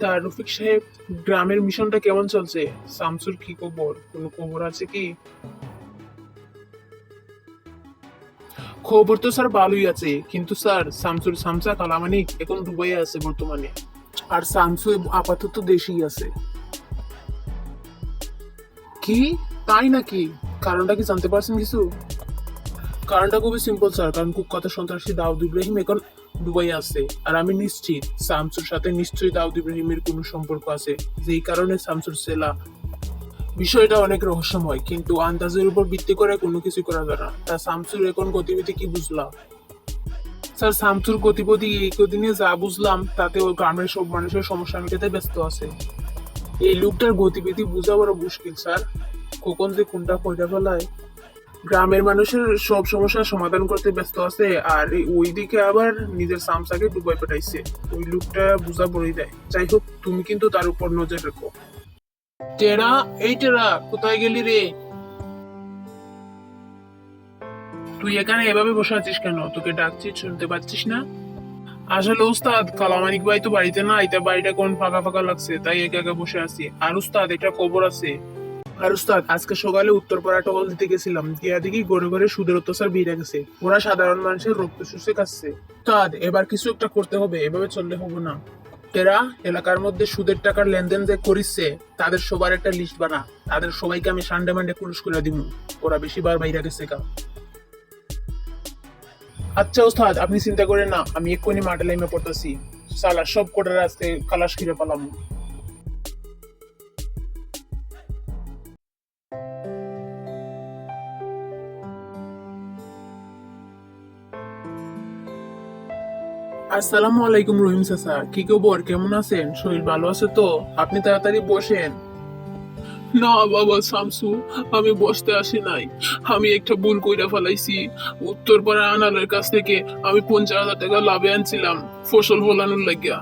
তা রফিক সাহেব, গ্রামের মিশনটা কেমন চলছে? শামসুর কি খবর? কোনো খবর আছে কি? খবর তো স্যার ভালোই আছে, কিন্তু স্যার, শামসুর শামসা কালামানিক এখন দুবাইয়ে আছে বর্তমানে। আর শামসু আপাতত দেশেই আছে। কি? তাই নাকি? কারণটা কি জানতে পারছেন কিছু? কারণটা খুবই সিম্পল স্যার কারণ কুখ্যাত সন্ত্রাসী দাউদ ইব্রাহিম এখন দুবাই আছে। আর আমি নিশ্চিত শামসুর সাথে নিশ্চয়ই দাউদ ইব্রাহিমের কোনো সম্পর্ক আছে, যেই কারণে শামসুর সেলা। বিষয়টা অনেক রহস্যময়, কিন্তু আন্দাজের উপর ভিত্তি করে কোনো কিছু করা যায় না। তা শামসুর এখন গতিবিধি কি বুঝলাম? স্যার শামসুর গতিবিধি এই কদিনে যা বুঝলাম, তাতে ওই গ্রামের সব মানুষের সমস্যা মেটাতে ব্যস্ত আছে। এই লোকটার গতিবিধি বোঝা বড় মুশকিল স্যার কখন যে কোনটা কইরা ফেলায় গ্রামের মানুষের সব সমস্যার সমাধান করতে ব্যস্ত আছে, আর ওইদিকে আবার নিজের সামসাকে ডুবাই পাঠাইছে। ওই লোকটা বোঝা পড়ে দেয় যাই হোক তুমি কিন্তু তার উপর নজর রেখো। টেরা, এই টেরা, কোথায় গেলি রে? তুই এখানে এভাবে বসে আছিস কেন? তোকে ডাকছি, শুনতে পাচ্ছিস না? আসলে উস্তাদ কালামানিক ভাই তো বাড়িতে না এটা বাড়িটা কোন ফাঁকা ফাঁকা লাগছে, তাই একা একা বসে আছি। আর উস্তাদ এটা খবর আছে। আর উস্তাদ, আজকে সকালে উত্তরপাড়া টহল দিতে গেছিলাম। দিয়া দেখি ঘরে ঘরে সুদের অত্যাচার বেড়ে গেছে। ওরা সাধারণ মানুষের রক্ত শুষে খাচ্ছে উস্তাদ, এবার কিছু একটা করতে হবে, এভাবে চললে হবে না। এরা এলাকার মধ্যে সুদের টাকার লেনদেন যে করিচ্ছে, তাদের সবার একটা লিস্ট বানা। তাদের সবাইকে আমি সানডে মানডে পুলিশ করে দিব ওরা বেশি বার বাইরে গেছে কা আচ্ছা ওস্তাদ আপনি চিন্তা করেন না, আমি এক্ষুনি মাঠে লাইমে পড়তেছি। সালা, সব কোটার আজকে কালাশ খিরে পালাম। আসসালামু আলাইকুম রহিম চাচা। কি খবর? কেমন আছেন? শরীর ভালো আছে তো? আপনি তাড়াতাড়ি বসেন। না বাবা শামসু, আমি বসতে আসি নাই। আমি একটা ভুল কইরা ফেলাইছি। উত্তরপাড়া আনালের কাছ থেকে আমি পঞ্চাশ হাজার টাকা লাভে আনছিলাম, ফসল ফলানোর লাগিয়া।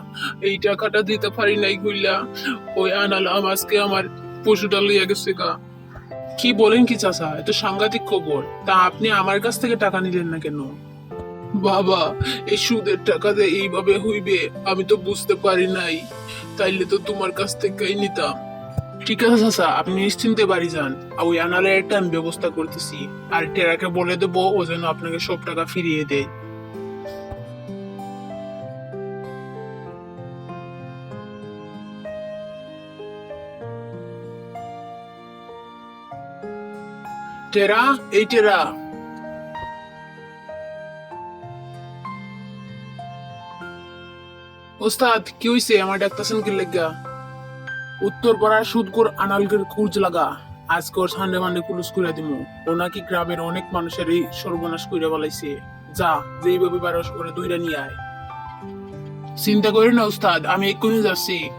এই টাকাটা দিতে পারি নাই কইলা, ওই আনাল আজকে আমার পশুটা লইয়া গেছে গা। কি বলেন কি চাচা? এত সাংঘাতিক খবর। তা আপনি আমার কাছ থেকে টাকা নিলেন না কেন? বাবা, এই সুদের টাকাতে এইভাবে হইবে, আমি তো বুঝতে পারি নাই। তাইলে তো তোমার কাছ থেকেই নিতাম। ঠিক আছে, চাচা, আপনি নিশ্চিন্তে বাড়ি যান। আর ওই একটা আমি ব্যবস্থা করতেছি। আর টেরাকে বলে দেবো, ও যেন আপনাকে সব টাকা ফিরিয়ে দেয়। টেরা, এই টেরা। ওস্তাদ, কি হইছে? আমার ডাক্তারছেন কি লেগা? উত্তর পাড়ার সুদকর আনালগের খোঁজ লাগা। আজকে ওর সান্ডে মান্ডে কুলুস করে দিমু। ও নাকি গ্রামের অনেক মানুষের এই সর্বনাশ করে বলাইছে। যা, যেইভাবে পারস করে দুইটা নিয়ে আয়। চিন্তা করি না, ওস্তাদ, আমি এক্ষুনি যাচ্ছি।